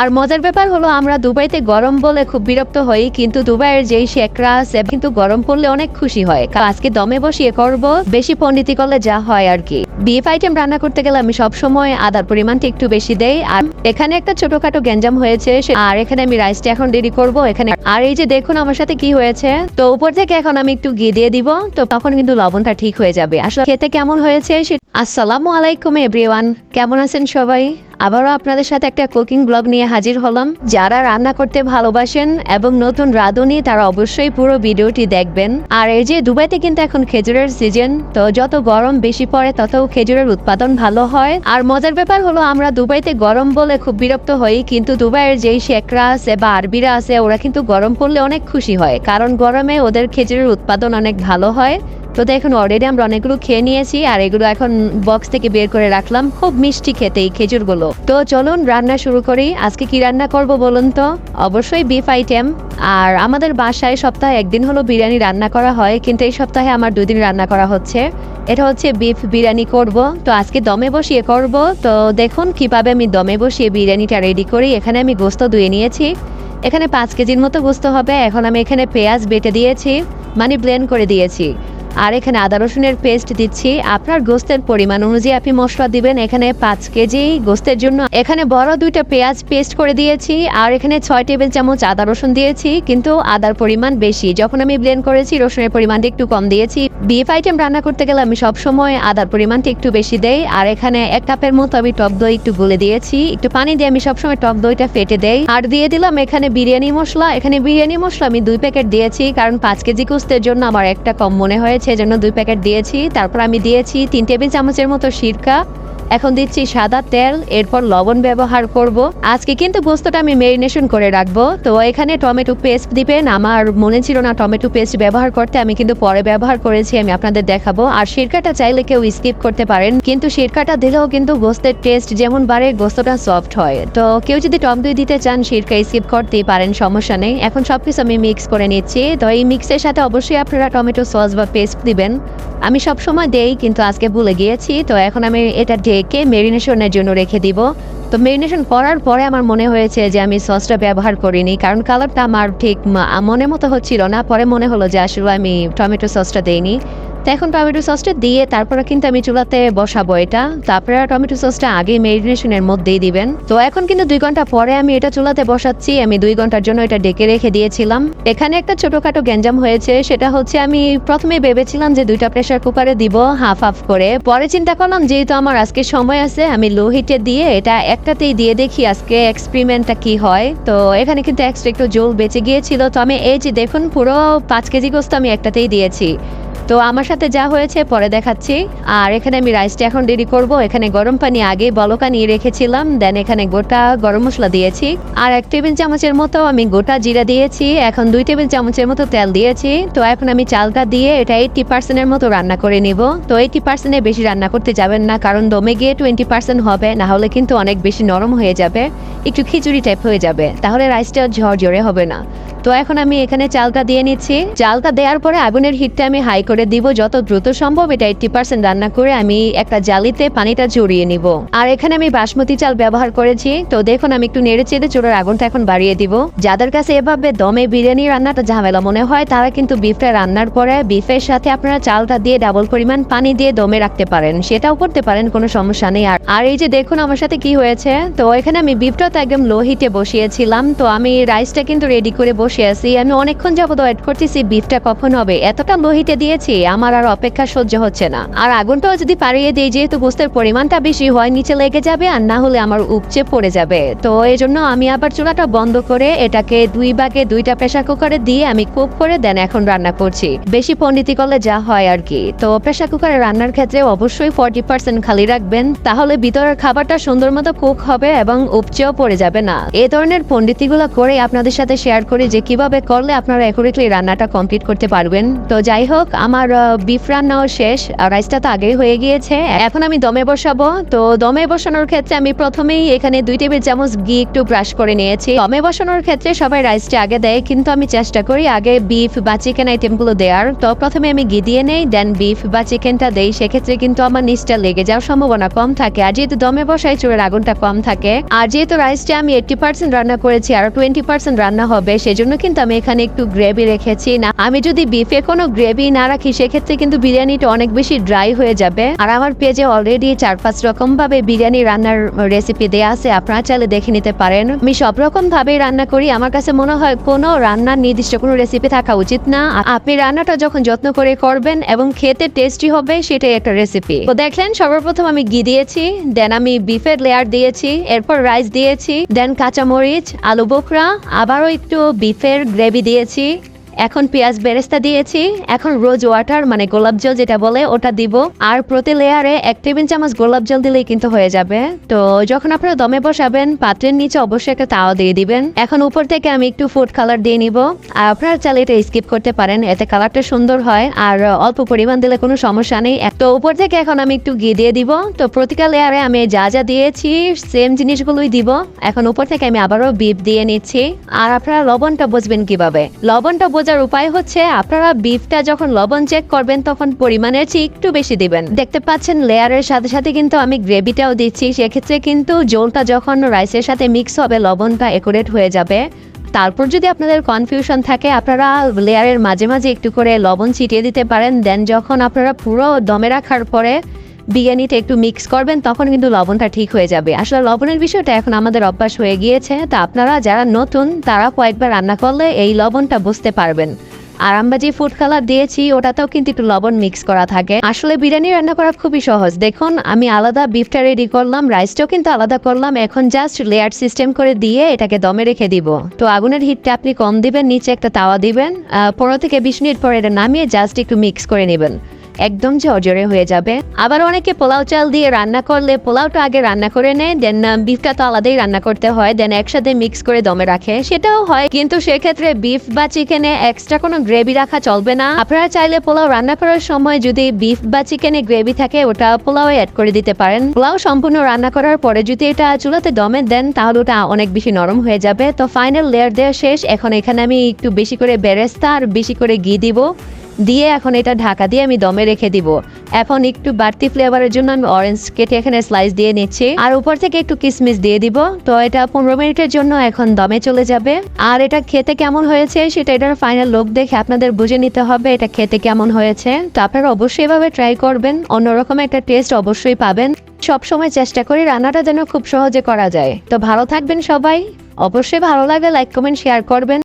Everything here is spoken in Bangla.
আর মজার ব্যাপার হলো, আমরা দুবাইতে গরম বলে খুব বিরক্ত হই, কিন্তু দুবাইয়ের যেই শেখরা আছে কিন্তু গরম পড়লে অনেক খুশি হয়। আজকে দমে বসিয়ে করব, বেশি পণ্ডিতি করলে যা হয় আর কি। বিফ আইটেম রান্না করতে গেলে আমি সবসময় আদার পরিমাণটা একটু বেশি দেই, আর এখানে একটা ছোটখাটো গ্যাঞ্জাম হয়েছে আর এখানে আমি রাইসটা এখন রেডি করব, এখানে, আর এই যে দেখুন আমার সাথে কি হয়েছে। তো উপর থেকে এখন আমি একটু ঘি দিয়ে দিব, তো তখন কিন্তু লবণটা ঠিক হয়ে যাবে। আসলে খেতে কেমন হয়েছে আসসালামু আলাইকুম, এভরিওয়ান। কেমন আছেন সবাই? আবারও আপনাদের সাথে একটা কুকিং ব্লগ নিয়ে হাজির হলাম। যারা রান্না করতে ভালোবাসেন এবং নতুন রাঁধুনি, তারা অবশ্যই পুরো ভিডিওটি দেখবেন। আর এই যে দুবাইতে কিন্তু এখন খেজুরের সিজন তো যত গরম বেশি পড়ে, তত খেজুরের উৎপাদন ভালো হয়। আর মজার ব্যাপার হলো, আমরা দুবাইতে গরম বলে খুব বিরক্ত হই, কিন্তু দুবাইয়ের যেই শেখরা আছে বা আরবিরা আছে, ওরা কিন্তু গরম পড়লে অনেক খুশি হয়। কারণ গরমে ওদের খেজুরের উৎপাদন অনেক ভালো হয়। তো দেখুন অলরেডি আমরা অনেকগুলো খেয়ে নিয়েছি আর এগুলো এখন বক্স থেকে বের করে রাখলাম খুব মিষ্টি খেতে এই খেজুরগুলো। তো চলুন রান্না শুরু করি। আজকে কি রান্না করব বলুন তো? অবশ্যই বিফ আইটেম আর আমাদের বাসায় সপ্তাহে একদিন হলো বিরিয়ানি রান্না করা হয়, কিন্তু এই সপ্তাহে আমার দুই দিন রান্না করা হচ্ছে। এটা হচ্ছে বিফ বিরিয়ানি করব। তো আজকে দমে বসিয়ে করব। তো দেখুন, কীভাবে আমি দমে বসিয়ে বিরিয়ানিটা রেডি করি। এখানে আমি গোস্ত ধুয়ে নিয়েছি। এখানে পাঁচ কেজির মতো গোস্ত হবে। এখন আমি এখানে পেঁয়াজ বেটে দিয়েছি মানে ব্লেন্ড করে দিয়েছি। আর এখানে আদা রসুনের পেস্ট দিচ্ছি। আপনার গোস্তের পরিমাণ অনুযায়ী আপনি মশলা দিবেন। এখানে পাঁচ কেজি গোস্তের জন্য এখানে বড় দুইটা পেঁয়াজ পেস্ট করে দিয়েছি আর এখানে ছয় টেবিল চামচ আদা রসুন দিয়েছি, কিন্তু আদার পরিমাণ বেশি। যখন আমি ব্লেন্ড করেছি, রসুনের পরিমাণটা একটু কম দিয়েছি। বিফ আইটেম রান্না করতে গেলে আমি সবসময় আদার পরিমাণটা একটু বেশি দেই। আর এখানে এক কাপের মতো আমি টক দই একটু গুলে দিয়েছি। একটু পানি দিয়ে আমি সবসময় টক দইটা ফেটে দেই। আর দিয়ে দিলাম এখানে বিরিয়ানি মশলা। এখানে বিরিয়ানি মশলা আমি দুই প্যাকেট দিয়েছি, কারণ পাঁচ কেজি কুস্তের জন্য আমার একটা কম মনে হয়েছে। এজন্য দুই প্যাকেট দিয়েছি। তারপর আমি দিয়েছি তিন টেবিল চামচের মতো সিরকা এখন দিচ্ছি সাদা তেল, এরপর লবণ ব্যবহার করব। আজকে কিন্তু গোস্তটা আমি মেরিনেশন করে রাখব। তো এখানে টমেটো পেস্ট দিবেন। আমার মনে ছিল না টমেটো পেস্ট ব্যবহার করতে, আমি কিন্তু পরে ব্যবহার করেছি, আমি আপনাদের দেখাবো। আর সিরকাটা চাইলে কেউ স্কিপ করতে পারেন, কিন্তু সিরকাটা দিলেও কিন্তু গোস্তের টেস্ট যেমন বাড়ে গোস্তটা সফট হয়। তো কেউ যদি টক দই দিতে চান, সিরকা স্কিপ করতেই পারেন, সমস্যা নেই। এখন সবকিছু আমি মিক্স করে নিচ্ছি। তো এই মিক্সের সাথে অবশ্যই আপনারা টমেটো সস বা পেস্ট দিবেন। আমি সব সময় দেই, কিন্তু আজকে ভুলে গিয়েছি। তো এখন আমি এটা ঢেকে মেরিনেশনের জন্য রেখে দিব। তো মেরিনেশন করার পরে আমার মনে হয়েছে যে আমি সসটা ব্যবহার করিনি, কারণ কালারটা আমার ঠিক মনে মতো হচ্ছিল না। পরে মনে হলো যে আসলে আমি টমেটো সসটা দেইনি। তো এখন টমেটো সসটা দিয়ে তারপরে কিন্তু আমি চুলাতে বসাবো এটা। তারপরে টমেটো সসটা আগে মেরিনেশনের মধ্যেই দিবেন। তো এখন কিন্তু দুই ঘণ্টা পরে আমি এটা চুলাতে বসাচ্ছি। আমি দুই ঘণ্টার জন্য এটা ডেকে রেখে দিয়েছিলাম। এখানে একটা ছোটখাটো গ্যাঞ্জাম হয়েছে। সেটা হচ্ছে আমি প্রথমে ভেবেছিলাম যে দুইটা প্রেসার কুকারে দিব হাফ হাফ করে। পরে চিন্তা করলাম, যেহেতু আমার আজকে সময় আছে, আমি লো হিটে দিয়ে এটা একটাতেই দিয়ে দেখি আজকে এক্সপেরিমেন্টটা কি হয়। তো এখানে কিন্তু এক্সট্রা একটু জল বেঁচে গিয়েছিল। তো আমি এই যে দেখুন, পুরো পাঁচ কেজি গোস্ত আমি একটাতেই দিয়েছি। তো আমার সাথে যা হয়েছে, পরে দেখাচ্ছি। আর এখানে আমি রাইসটা এখন রেডি করব। এখানে গরম পানি আগে বলকা নিয়ে রেখেছিলাম। দেন এখানে গোটা গরম মশলা দিয়েছি। আর এক টেবিল চামচের মতো আমি গোটা জিরা দিয়েছি। এখন দুই টেবিল চামচের মতো তেল দিয়েছি। তো এখন আমি চালটা দিয়ে এটা এইটটি পার্সেন্টের মতো রান্না করে নিব। তো এইটটি পার্সেন্টে বেশি রান্না করতে যাবেন না, কারণ দমে গিয়ে টোয়েন্টি পার্সেন্ট হবে। না হলে কিন্তু অনেক বেশি নরম হয়ে যাবে। একটু খিচুড়ি টাইপ হয়ে যাবে। তাহলে রাইসটা ঝরঝরে হবে না। তো এখন আমি এখানে চালটা দিয়ে নিচ্ছি। চালটা দেওয়ার পরে আগুনের হিটটা আমি হাই করে দিব যত দ্রুত সম্ভব। এটা এইটটি পার্সেন্ট রান্না করে আমি একটা জালিতে পানিটা জড়িয়ে নিব। আর এখানে আমি বাসমতি চাল ব্যবহার করেছি। তো দেখুন, আমি একটু নেড়ে চেড়ে চোরের আগুনটা এখন বাড়িয়ে দিব। যাদের কাছে এভাবে দমে বিরিয়ানি রান্নাটা ঝামেলা মনে হয়, তারা কিন্তু বিফটা রান্নার পরে বিফের সাথে আপনারা চালটা দিয়ে ডাবল পরিমাণ পানি দিয়ে দমে রাখতে পারেন। সেটাও করতে পারেন, কোনো সমস্যা নেই। আর আর এই যে দেখুন, আমার সাথে কি হয়েছে? তো এখানে আমি বিফটা তো একদম লো হিটে বসিয়েছিলাম। তো আমি রাইসটা কিন্তু রেডি করে বসে আছি। আমি অনেকক্ষণ যাবত ওয়েট করতেছি বিফটা কখন হবে। এতটা লো হিটে দিয়েছি আমার আর অপেক্ষা সহ্য হচ্ছে না। আর আগুনটাও যদি পাড়িয়ে দিই, যেহেতু গোস্তের পরিমাণটা বেশি হয়, নিচে লেগে যাবে আর না হলে আমার উপচে পড়ে যাবে। তো এই জন্য আমি আবার চুলাটা বন্ধ করে এটাকে দুই ভাগে দুইটা প্রেসার কুকারে দিয়ে আমি কুক করে দেন এখন রান্না করছি। বেশি পণ্ডিতি করলে যা হয় আর কি। তো প্রেসার কুকারে রান্নার ক্ষেত্রে অবশ্যই ফর্টি পার্সেন্ট খালি রাখবেন, তাহলে ভিতরের খাবারটা সুন্দর মতো কুক হবে এবং উপচেও পড়ে যাবে না। এ ধরনের পণ্ডিতিগুলো করে আপনাদের সাথে শেয়ার করি যে কীভাবে করলে আপনারা অ্যাকুরেটলি রান্নাটা কমপ্লিট করতে পারবেন। তো যাই হোক, আমার বিফ রান্নাও শেষ। রাইসটা তো আগেই হয়ে গিয়েছে। এখন আমি দমে বসাবো। তো দমে বসানোর ক্ষেত্রে আমি প্রথমেই এখানে দুই টেবিল চামচ ঘি একটু ব্রাশ করে নিয়েছি। দমে বসানোর ক্ষেত্রে সবাই রাইসটা আগে দেয়, কিন্তু আমি চেষ্টা করি আগে বিফ বা চিকেন আইটেমগুলো দেওয়ার। তো প্রথমে আমি ঘি দিয়ে নেই দেন বিফ বা চিকেনটা দেই। সেক্ষেত্রে কিন্তু আমার নিচটা লেগে যাওয়ার সম্ভাবনা কম থাকে। আর যেহেতু দমে বসাই চুলের আগুনটা কম থাকে। আর যেহেতু রাইসটা আমি এইটটি পার্সেন্ট রান্না করেছি, আর টোয়েন্টি পার্সেন্ট রান্না হবে, সেজন্য কিন্তু আমি এখানে একটু গ্রেভি রেখেছি। না, আমি যদি বিফে কোনো গ্রেভি না রাখি সেক্ষেত্রে কিন্তু বিরিয়ানিটা অনেক বেশি ড্রাই হয়ে যাবে। আর আমার পেজে অলরেডি চার পাঁচ রকম ভাবে বিরিয়ানি রান্নার রেসিপি দেওয়া আছে, আপনারা চাইলে দেখে নিতে পারেন। আমি সব রকম ভাবেই রান্না করি। আমার কাছে মনে হয় কোনো রান্নার নির্দিষ্ট কোনো রেসিপি থাকা উচিত না। আপনি রান্নাটা যখন যত্ন করে করবেন এবং খেতে টেস্টি হবে, সেটাই একটা রেসিপি তো দেখলেন, সর্বপ্রথম আমি ঘি দিয়েছি দেন আমি বিফের লেয়ার দিয়েছি, এরপর রাইস দিয়েছি দেন কাঁচামরিচ, আলু বোখরা, আবারও একটু বিফের গ্রেভি দিয়েছি। এখন পেঁয়াজ বেরেস্তা দিয়েছি, এখন রোজ ওয়াটার মানে গোলাপ জল যেটা বলে ওটা দিব। আর প্রতি লেয়ারে এক টেবিল চামচ গোলাপ জল দিলেই কিন্তু হয়ে যাবে। তো যখন আপনারা দমে বসাবেন, পাত্রের নিচে অবশ্যই একটা তাওয়া দিয়ে দিবেন। এখন উপর থেকে আমি একটু ফুড কালার দিয়ে নিব। আর আপনারা চাইলে এটা স্কিপ করতে পারেন, এতে কালারটা সুন্দর হয়। আর অল্প পরিমাণ দিলে কোনো সমস্যা নেই। তো উপর থেকে এখন আমি একটু ঘি দিয়ে দিব। তো প্রতিটা লেয়ারে আমি যা যা দিয়েছি সেম জিনিসগুলোই দিব। এখন উপর থেকে আমি আবারও বিপ দিয়ে নিচ্ছি। আর আপনারা লবণটা বুঝবেন কীভাবে? লবণটা বোঝার উপায় হচ্ছে আপনারা বিফটা যখন লবণ চেক করবেন, তখন পরিমাণের চেয়ে একটু বেশি দিবেন। দেখতে পাচ্ছেন লেয়ারের সাথে সাথে কিন্তু আমি গ্রেভিটাও দিচ্ছি, সেক্ষেত্রে কিন্তু জলটা যখন রাইসের সাথে মিক্স হবে, লবণটা একুরেট হয়ে যাবে। তারপর যদি আপনাদের কনফিউশন থাকে, আপনারা লেয়ারের মাঝে মাঝে একটু করে লবণ ছিটিয়ে দিতে পারেন। দেন যখন আপনারা পুরো দমে রাখার পরে বিরিয়ানিটা একটু মিক্স করবেন, তখন কিন্তু লবণটা ঠিক হয়ে যাবে। আসলে লবণের বিষয়টা এখন আমাদের অভ্যাস হয়ে গিয়েছে, তা আপনারা যারা নতুন, তারা কয়েকবার রান্না করলে এই লবণটা বুঝতে পারবেন। আর আমরা যে ফুড কালার দিয়েছি, ওটাতেও কিন্তু একটু লবণ মিক্স করা থাকে। আসলে বিরিয়ানি রান্না করা খুবই সহজ। দেখুন, আমি আলাদা বিফটা রেডি করলাম রাইসটাও কিন্তু আলাদা করলাম, এখন জাস্ট লেয়ার সিস্টেম করে দিয়ে এটাকে দমে রেখে দিব। তো আগুনের হিটটা আপনি কম দিবেন, নিচে একটা তাওয়া দিবেন পনেরো থেকে বিশ মিনিট পরে এটা নামিয়ে জাস্ট একটু মিক্স করে নেবেন। একদম ঝরঝরে হয়ে যাবে। আবার অনেকে পোলাও চাল দিয়ে রান্না করলে পোলাওটা আগে রান্না করে নেয়, দেন বিফটা তো আলাদাই রান্না করতে হয়, দেন একসাথে মিক্স করে দমে রাখে। সেটাও হয়, কিন্তু সেক্ষেত্রে বিফ বা চিকেনে এক্সট্রা কোনো গ্রেভি রাখা চলবে না। আপনারা চাইলে পোলাও রান্না করার সময় যদি বিফ বা চিকেনে গ্রেভি থাকে, ওটা পোলাও অ্যাড করে দিতে পারেন। পোলাও সম্পূর্ণ রান্না করার পরে যদি এটা চুলাতে দমে দেন, তাহলে ওটা অনেক বেশি নরম হয়ে যাবে। তো ফাইনাল লেয়ার দেওয়া শেষ। এখন এখানে আমি একটু বেশি করে বেরেস্তা আর বেশি করে ঘি দিব। দিয়ে এখন এটা ঢাকা দিয়ে আমি দমে রেখে দিব। এখন একটু বাড়তি ফ্লেভারের জন্য আমি অরেঞ্জ কেটে এখানে স্লাইস দিয়ে নিচ্ছি। আর উপর থেকে একটু কিসমিস দিয়ে দিব। তো এটা পনেরো মিনিটের জন্য এখন দমে চলে যাবে। আর এটা খেতে কেমন হয়েছে সেটা এটার ফাইনাল লোক দেখে আপনাদের বুঝে নিতে হবে এটা খেতে কেমন হয়েছে। তো আপনারা অবশ্যই এভাবে ট্রাই করবেন। অন্যরকম একটা টেস্ট অবশ্যই পাবেন। সব সময় চেষ্টা করি রান্নাটা যেন খুব সহজে করা যায়। তো ভালো থাকবেন সবাই। অবশ্যই ভালো লাগলে লাইক কমেন্ট শেয়ার করবেন।